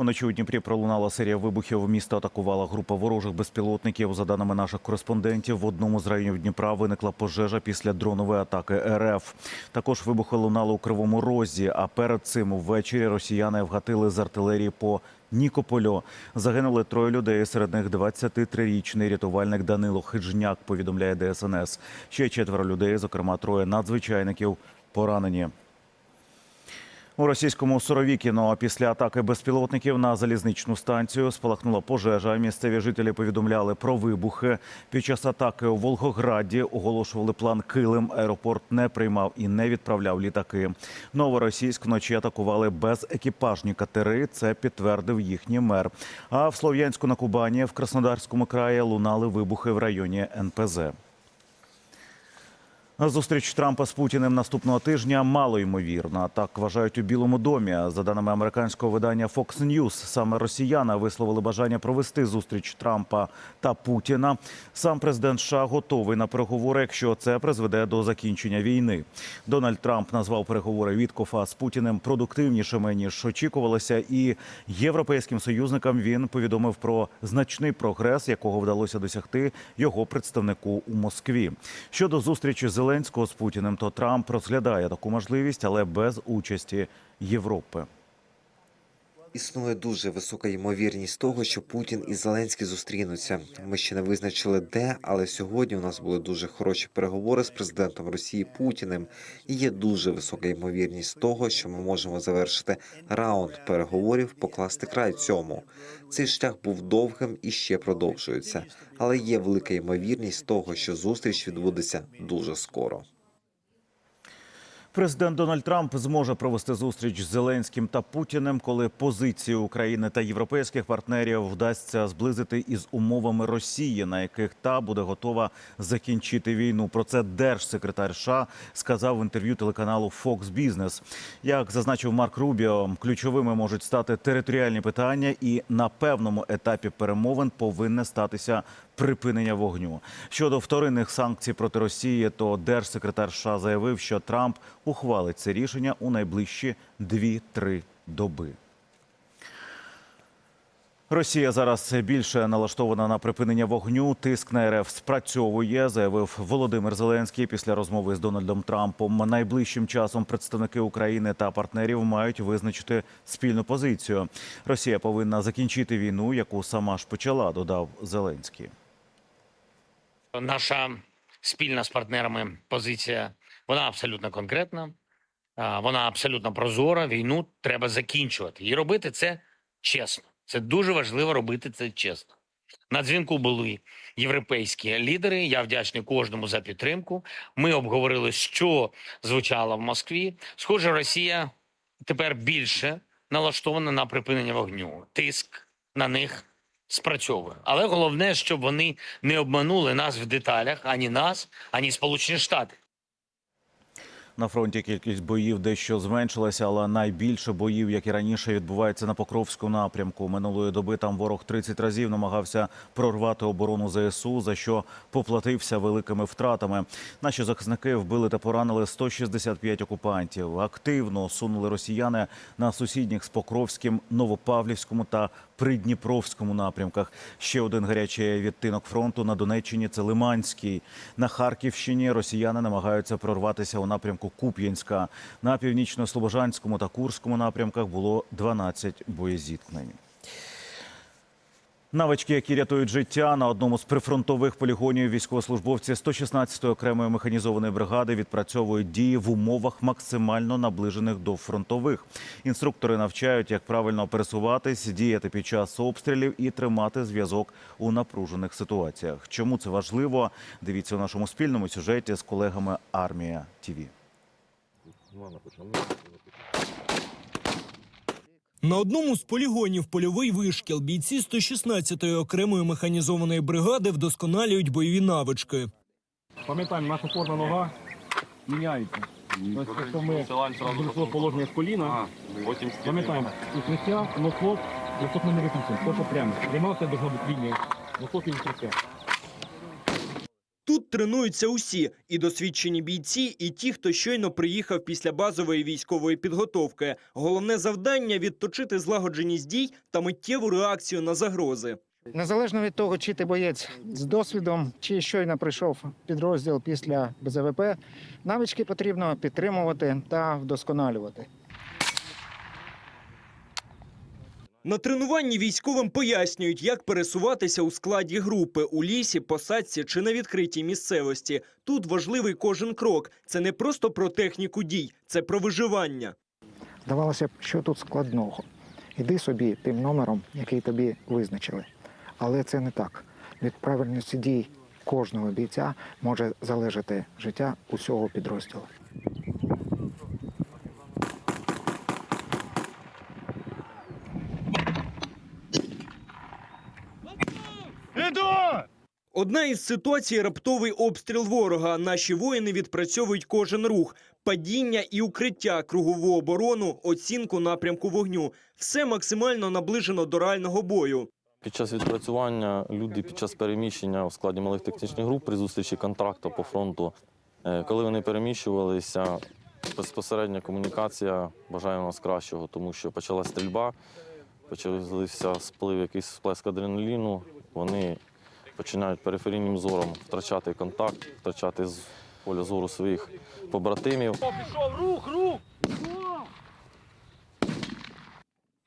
Уночі у Дніпрі пролунала серія вибухів. Місто атакувала група ворожих безпілотників. За даними наших кореспондентів, в одному з районів Дніпра виникла пожежа після дронової атаки РФ. Також вибухи лунали у Кривому Розі. А перед цим ввечері росіяни вгатили з артилерії по Нікополю. Загинули троє людей. Серед них 23-річний рятувальник Данило Хижняк. Повідомляє ДСНС. Ще четверо людей, зокрема троє надзвичайників, поранені. У російському Суровікіно після атаки безпілотників на залізничну станцію спалахнула пожежа. Місцеві жителі повідомляли про вибухи. Під час атаки у Волгограді оголошували план Килим. Аеропорт не приймав і не відправляв літаки. Новоросійськ вночі атакували безекіпажні катери. Це підтвердив їхній мер. А в Слов'янську на Кубані в Краснодарському краї лунали вибухи в районі НПЗ. Зустріч Трампа з Путіним наступного тижня мало ймовірна. Так вважають у Білому домі. За даними американського видання Fox News, саме росіяни висловили бажання провести зустріч Трампа та Путіна. Сам президент США готовий на переговори, якщо це призведе до закінчення війни. Дональд Трамп назвав переговори Віткофа з Путіним продуктивнішими ніж очікувалося. І європейським союзникам він повідомив про значний прогрес, якого вдалося досягти його представнику у Москві. Щодо зустрічі Зеленського з Путіним, то Трамп розглядає таку можливість, але без участі Європи. Існує дуже висока ймовірність того, що Путін і Зеленський зустрінуться. Ми ще не визначили де, але сьогодні у нас були дуже хороші переговори з президентом Росії Путіним. І є дуже висока ймовірність того, що ми можемо завершити раунд переговорів, покласти край цьому. Цей шлях був довгим і ще продовжується, але є велика ймовірність того, що зустріч відбудеться дуже скоро. Президент Дональд Трамп зможе провести зустріч з Зеленським та Путіним, коли позиції України та європейських партнерів вдасться зблизити із умовами Росії, на яких та буде готова закінчити війну. Про це держсекретар США сказав в інтерв'ю телеканалу Fox Business. Як зазначив Марк Рубіо, ключовими можуть стати територіальні питання, і на певному етапі перемовин повинне статися припинення вогню. Щодо вторинних санкцій проти Росії, то держсекретар США заявив, що Трамп ухвалить це рішення у найближчі 2-3 доби. Росія зараз більше налаштована на припинення вогню. Тиск на РФ спрацьовує, заявив Володимир Зеленський після розмови з Дональдом Трампом. Найближчим часом представники України та партнерів мають визначити спільну позицію. Росія повинна закінчити війну, яку сама ж почала, додав Зеленський. Наша спільна з партнерами позиція вона абсолютно конкретна, вона абсолютно прозора. Війну треба закінчувати і робити це чесно. Це дуже важливо робити це чесно. На дзвінку були європейські лідери. Я вдячний кожному за підтримку. Ми обговорили, що звучало в Москві. Схоже, Росія тепер більше налаштована на припинення вогню. Тиск на них спрацьовує. Але головне, щоб вони не обманули нас в деталях, ані нас, ані Сполучені Штати. На фронті кількість боїв дещо зменшилася, але найбільше боїв, як і раніше, відбувається на Покровському напрямку. Минулої доби там ворог 30 разів намагався прорвати оборону ЗСУ, за що поплатився великими втратами. Наші захисники вбили та поранили 165 окупантів. Активно сунули росіяни на сусідніх з Покровським, Новопавлівському та Придніпровському напрямках. Ще один гарячий відтинок фронту на Донеччині це Лиманський. На Харківщині росіяни намагаються прорватися у напрямку Куп'янська. На північно-слобожанському та Курському напрямках було 12 боєзіткнень. Навички, які рятують життя на одному з прифронтових полігонів військовослужбовці 116-ї окремої механізованої бригади відпрацьовують дії в умовах максимально наближених до фронтових. Інструктори навчають, як правильно пересуватись, діяти під час обстрілів і тримати зв'язок у напружених ситуаціях. Чому це важливо? Дивіться у нашому спільному сюжеті з колегами Армія ТІВІ. На одному з полігонів польовий вишкіл бійці 116-ї окремої механізованої бригади вдосконалюють бойові навички. Пам'ятаємо, наша форма нога міняється. Тобто, якщо ми зайшло положення з коліна, пам'ятаємо, укриття, носок, носок ми не виключимо, просто прямо. Должна бути лінія. Носок і укриття. Тут тренуються усі і досвідчені бійці, і ті, хто щойно приїхав після базової військової підготовки. Головне завдання відточити злагодженість дій та миттєву реакцію на загрози. Незалежно від того, чи ти боєць з досвідом, чи щойно прийшов підрозділ після БЗВП, навички потрібно підтримувати та вдосконалювати. На тренуванні військовим пояснюють, як пересуватися у складі групи у лісі, посадці чи на відкритій місцевості. Тут важливий кожен крок. Це не просто про техніку дій, це про виживання. Здавалося б, що тут складного. Іди собі тим номером, який тобі визначили. Але це не так. Від правильності дій кожного бійця може залежати життя усього підрозділу. Одна із ситуацій раптовий обстріл ворога. Наші воїни відпрацьовують кожен рух, падіння і укриття, кругову оборону, оцінку напрямку вогню. Все максимально наближено до реального бою. Під час відпрацювання люди під час переміщення у складі малих технічних груп при зустрічі контракту по фронту, е, коли вони переміщувалися, безпосередня комунікація бажає нас кращого, тому що почала стрільба, почався сплив, якийсь сплеск адреналіну. Вони починають периферійним зором втрачати контакт, втрачати з поля зору своїх побратимів. Пішов рух, рух!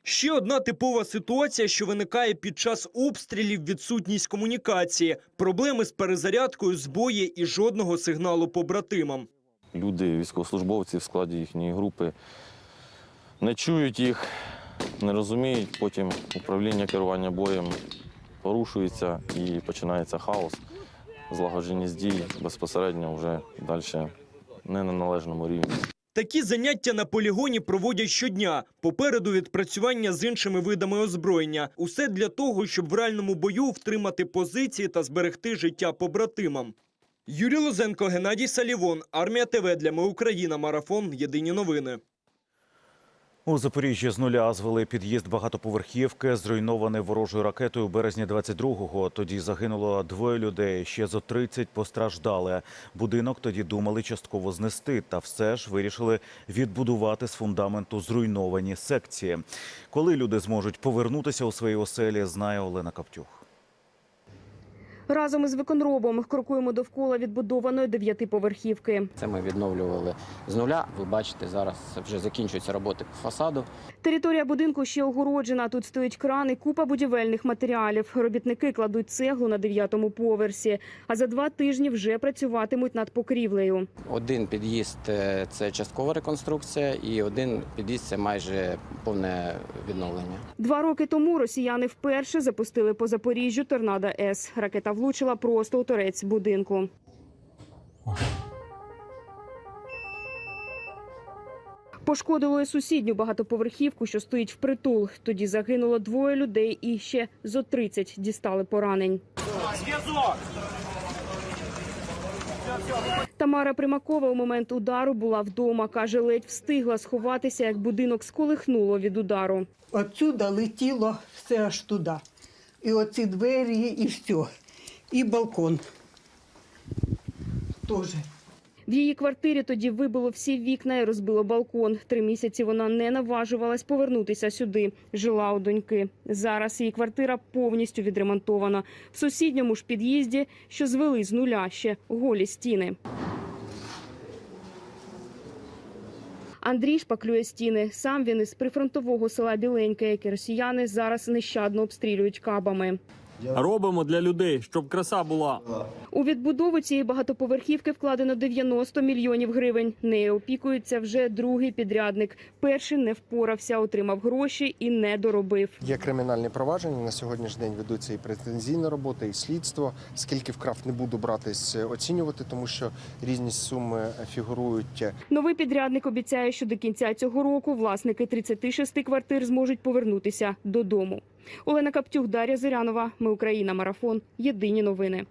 Ще одна типова ситуація, що виникає під час обстрілів, відсутність комунікації, проблеми з перезарядкою, збої і жодного сигналу побратимам. Люди, військовослужбовці в складі їхньої групи не чують їх, не розуміють. Потім управління керування боєм порушується і починається хаос. Злагодженість дій безпосередньо вже далі не на належному рівні. Такі заняття на полігоні проводять щодня. Попереду відпрацювання з іншими видами озброєння. Усе для того, щоб в реальному бою втримати позиції та зберегти життя побратимам. Юрій Лозенко, Геннадій Салівон, Армія ТВ для Ми Україна. Марафон. Єдині новини. У Запоріжжі з нуля звели під'їзд багатоповерхівки, зруйнований ворожою ракетою у березні 22-го. Тоді загинуло двоє людей, ще зо 30 постраждали. Будинок тоді думали частково знести, та все ж вирішили відбудувати з фундаменту зруйновані секції. Коли люди зможуть повернутися у свої оселі, знає Олена Каптюх. Разом із виконробом крокуємо довкола відбудованої дев'ятиповерхівки. Це ми відновлювали з нуля. Ви бачите, зараз вже закінчуються роботи по фасаду. Територія будинку ще огороджена. Тут стоїть кран і купа будівельних матеріалів. Робітники кладуть цеглу на дев'ятому поверсі. А за два тижні вже працюватимуть над покрівлею. Один під'їзд е, це часткова реконструкція, і один під'їзд це майже повне відновлення. Два роки тому росіяни вперше запустили по Запоріжжю торнадо С. Ракета влучила просто у торець будинку. Пошкодило сусідню багатоповерхівку, що стоїть впритул. Тоді загинуло двоє людей і ще зо 30 дістали поранень. Тамара Примакова у момент удару була вдома. Каже, ледь встигла сховатися, як будинок сколихнуло від удару. Отсюда летіло все аж туди. І оці двері, і все. І балкон. Тоже. В її квартирі тоді вибило всі вікна і розбило балкон. Три місяці вона не наважувалась повернутися сюди. Жила у доньки. Зараз її квартира повністю відремонтована. В сусідньому ж під'їзді, що звели з нуля ще голі стіни. Андрій шпаклює стіни. Сам він із прифронтового села Біленьке, яке росіяни зараз нещадно обстрілюють кабами. Робимо для людей, щоб краса була. У відбудову цієї багатоповерхівки вкладено 90 мільйонів гривень. Нею опікується вже другий підрядник. Перший не впорався, отримав гроші і не доробив. Є кримінальні провадження. На сьогоднішній день ведуться і претензійна робота, і слідство. Скільки вкрав не буду братись е, оцінювати, тому що різні суми фігурують. Новий підрядник обіцяє, що до кінця цього року власники 36 квартир зможуть повернутися додому. Олена Каптюх, Дар'я Зирянова. Ми Україна. Марафон. Єдині новини.